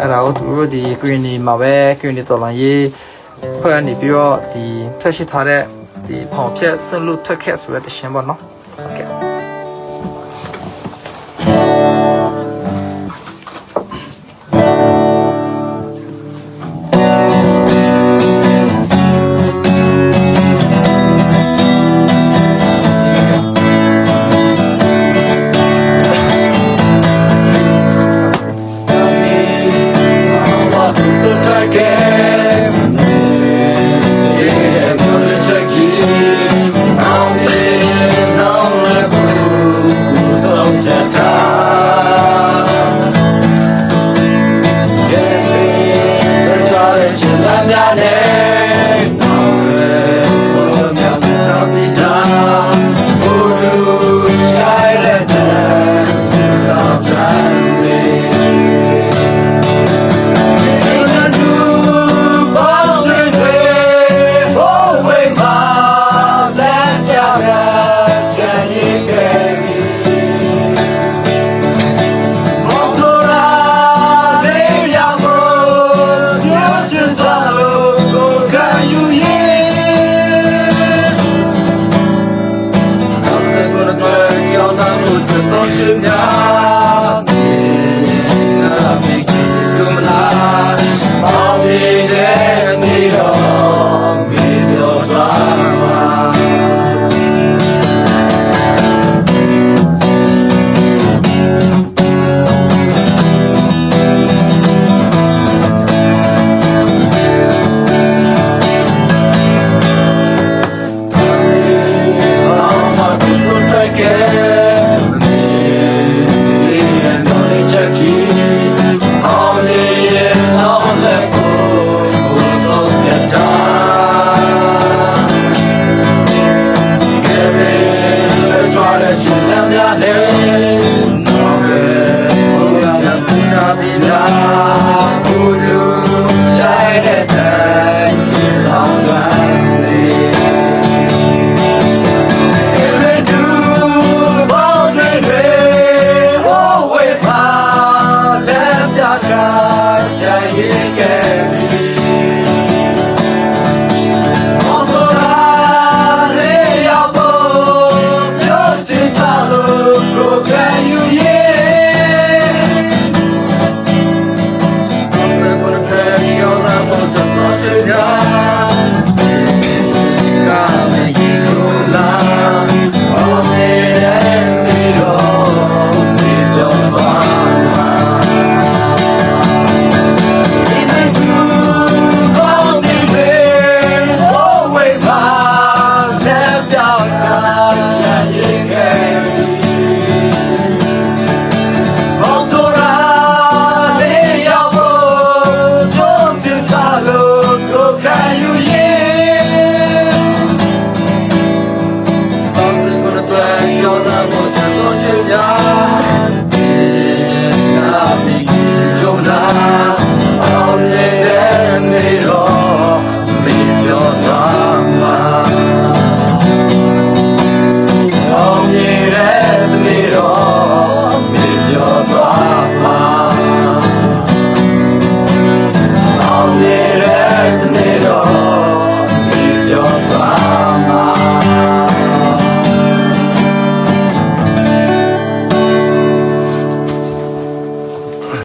အဲ့ဒါကိုသူတို့ဒီ green နေမှာပဲ green နေတော်လာရေးဖွဲ့နေပြီးတော့ဒီထွက်ရှိထားတဲ့ဒီဖောင်ဖြက်ဆွလွတ်ထွက်ခဲ့ဆိုတဲ့တခြင်းပေါ့နော် to now. Yeah.